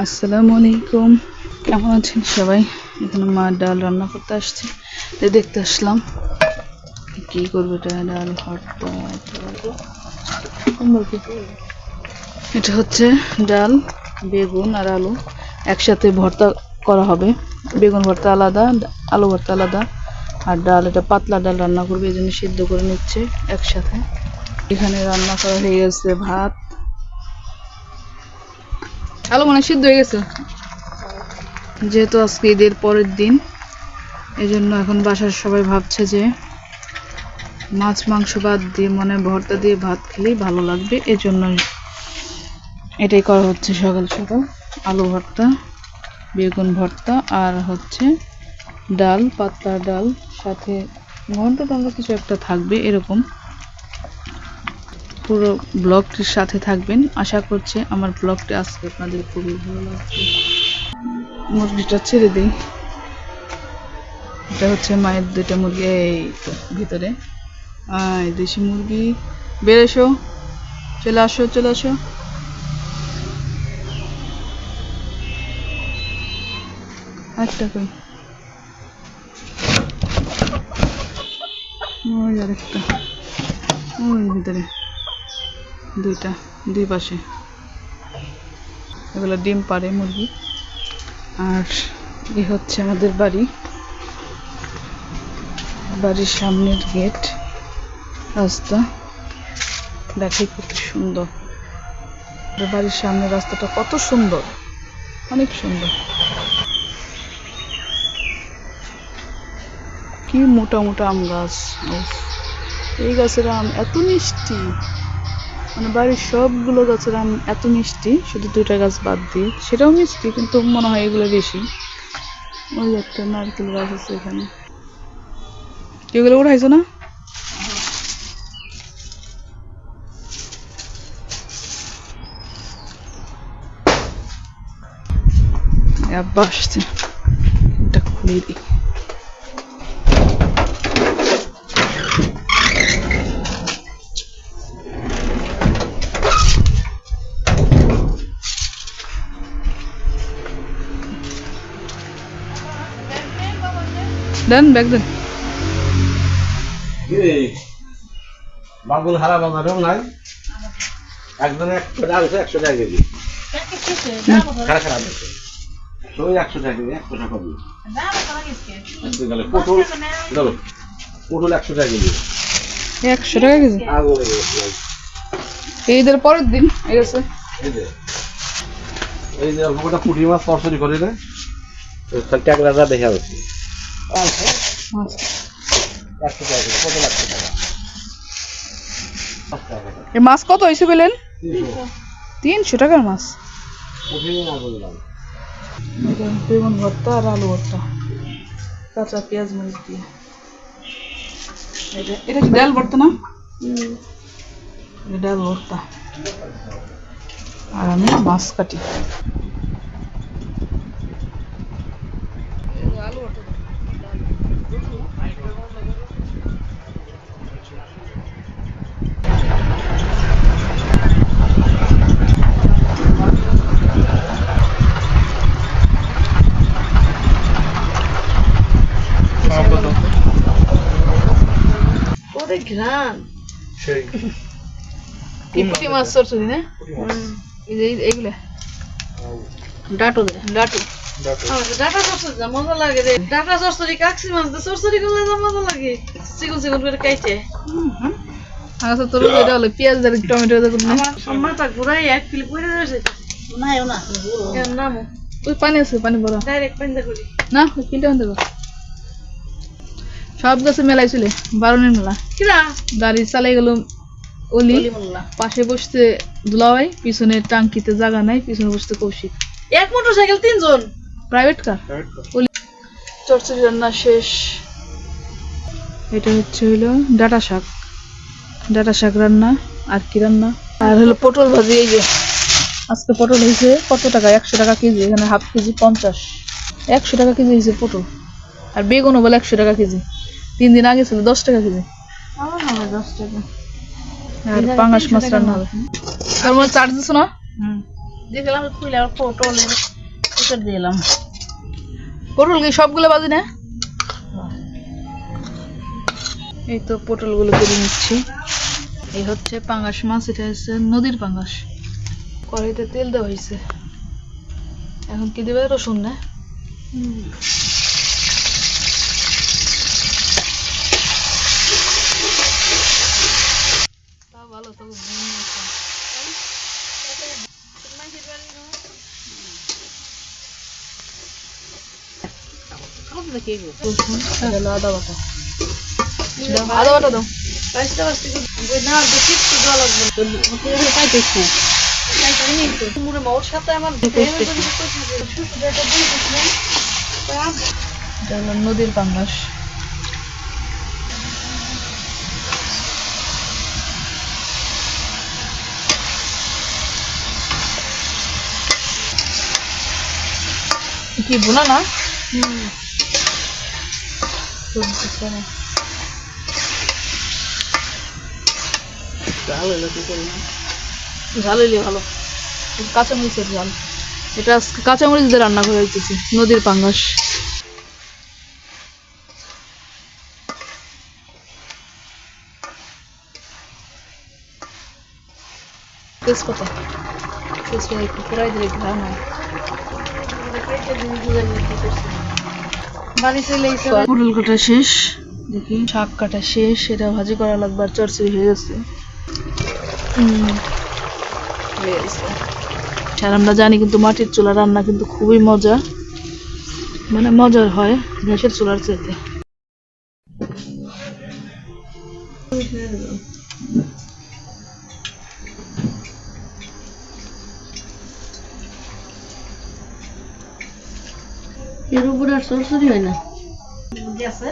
আসসালামু আলাইকুম। কেমন আছেন সবাই? এখানে মা ডাল রান্না করতে আসছে। দেখতে আসলাম কি করবে, এটা ডাল এটা হচ্ছে ডাল, বেগুন আর আলু। একসাথে ভর্তা করা হবে। বেগুন ভর্তা আলাদা, আলু ভর্তা আলাদা। আর ডাল, এটা পাতলা ডাল রান্না করবে, এই জন্য সিদ্ধ করে নিচ্ছে একসাথে। এখানে রান্না করা হয়ে গেছে ভাত আলু মানে সিদ্ধ হয়ে গেছে। যেহেতু আজকে ঈদের পরের দিন এই জন্য এখন বাসার সবাই ভাবছে যে মাছ, মাংস বাদ দিয়ে মানে ভর্তা দিয়ে ভাত খেলেই ভালো লাগবে। এজন্য এটাই করা হচ্ছে সকাল সকাল। আলু ভর্তা, বেগুন ভর্তা আর হচ্ছে ডাল, পাতলা ডাল, সাথে ঘন্ট টন্ট কিছু একটা থাকবে এরকম। পুরো ব্লগটির সাথে থাকবেন। আশা করছি আমার ব্লগটি আজকে আপনাদের খুবই ভালো লাগবে। মুরগিটা ছেড়ে দিই। এটা হচ্ছে মায়ের দুইটা মুরগি, এই ভিতরে। আয়, দেশি মুরগি। বের চলে আসো চলে আসো। একটা কই? ওই আরেকটা। ওই ভিতরে। দুইটা, দুই পাশে। এগুলো ডিম পারে মুরগি। আর এ হচ্ছে আমাদের বাড়ি। বাড়ির সামনের গেট, রাস্তা। দেখে কত সুন্দর। বাড়ির সামনের রাস্তাটা কত সুন্দর। অনেক সুন্দর। কি মোটা মোটা আম গাছ। এই গাছের আম এত মিষ্টি। মানে বাড়ির সবগুলো গাছের আম এত মিষ্টি, শুধু দুইটা গাছ বাদ দিয়ে সেটাও মিষ্টি, কিন্তু মনে হয় এগুলো বেশি। ওই একটা নারকেল গাছ আছে এখানে। এগুলো উঠাইছো না? এই আব্বা আসছে। এটা দেন ব্যাগ দেন। হারা বাজারেও নাই। একজনে একশো টাকা আছে একশো টাকা কেজি। খারাপ খারাপ আছে একশো টাকা কেজি একশো টাকা কমই পটল ধরো পটল একশো টাকা কেজি। একশো টাকা কেজি? ঈদের পরের দিন এই যে। অল্প কটা পুঁটি মাছ তরসরি করে না। ট্যাগ রাজা দেখা যাচ্ছে একশো টাকা কত টাকা মাছ কত হয়েছে বললেন তিনশো। টাকার মাছ। বেগুন ভর্তা আর আলু ভর্তা কাঁচা পেঁয়াজ মরিচ দিয়ে এটা কি ডাল ভর্তা না? ডাল ভর্তা। আর আমি মাছ কাটি। ঘ্রাণ সেই। কি পুঁটি মাছ চরচড়ি না এই যে এইগুলা। ডাটো দে। ডাটু। ডাটা। চরচড়ি মজা লাগে রে। ডাটা চরচড়ি কাকসি মাছ দিয়ে চরচড়ি করলে মজা লাগে। চিকন চিকন করে কাইটে আচ্ছা তোর এটা হলো পেঁয়াজ আর টমেটো দিয়ে না? মাথা ঘুরাই এক কিলো পড়ে যাচ্ছে। এর নাম ওই পানি আছে পানি বড় ডাইরেক্ট পাইন্দা করি। না আনতে হবে। সব গাছে মেলাই ছিল বারণের মেলা। কিরা? গাড়ি চালাই গেল অলি। পাশে বসতে দুলাভাই পিছনে টাঙ্কিতে জায়গা নাই পিছনে বসতে কৌশিক। এক মোটর সাইকেল তিনজন প্রাইভেট কার অলি। রান্না শেষ। এটা হচ্ছে হইল ডাটা শাক। ডাটা শাক রান্না আর কি রান্না? আর হলো পটল ভাজি এই যে। আজকে পটল হয়েছে কত টাকা? একশো টাকা কেজি এখানে হাফ কেজি পঞ্চাশ। একশো টাকা কেজি হয়েছে পটল। আর বেগুনও বলে একশো টাকা কেজি। তিন দিন আগে ছিল দশ টাকা কেজি। হবে দশ টাকা। আর পাঙাশ মাছ রান্না হবে। তার মধ্যে চার্জ দিছো না? দেখলাম খুলে আবার পটলের দিলাম। পটল কি সবগুলো বাজি না? এই তো পটলগুলো কেটে নিচ্ছি। এই হচ্ছে পাঙ্গাস মাছ এটা হচ্ছে নদীর পাঙ্গাস কড়াইতে তেল দেওয়া হয়েছে। এখন কি দেবে? রসুন না তা ভালো তবে ঘুম আছে। রসুন আর হলো আদা বাটা। আদা বাটা দাও। নদীর পাঙ্গাস কি বোনা না? চলতেছে না। ঝাল হইলে ভালো কাঁচামরিচের ঝাল। এটা কাঁচামরিচ দিয়ে রান্না করে দিতেছি, নদীর পাঙ্গাস। তেজপাতা। তেজপাতা একটু ফোড়াই দিলে ঘ্রাণ হয়। পটল কাটা শেষ। দেখি শাক কাটা শেষ এটা ভাজি করা লাগবে আর চরচড়ি হয়ে গেছে। আর আমরা জানি কিন্তু মাটির চুলা রান্না কিন্তু খুবই মজা মানে মজার হয় গ্যাসের চুলার চাইতে। এর উপর আর সরসরি হয় না। গেছে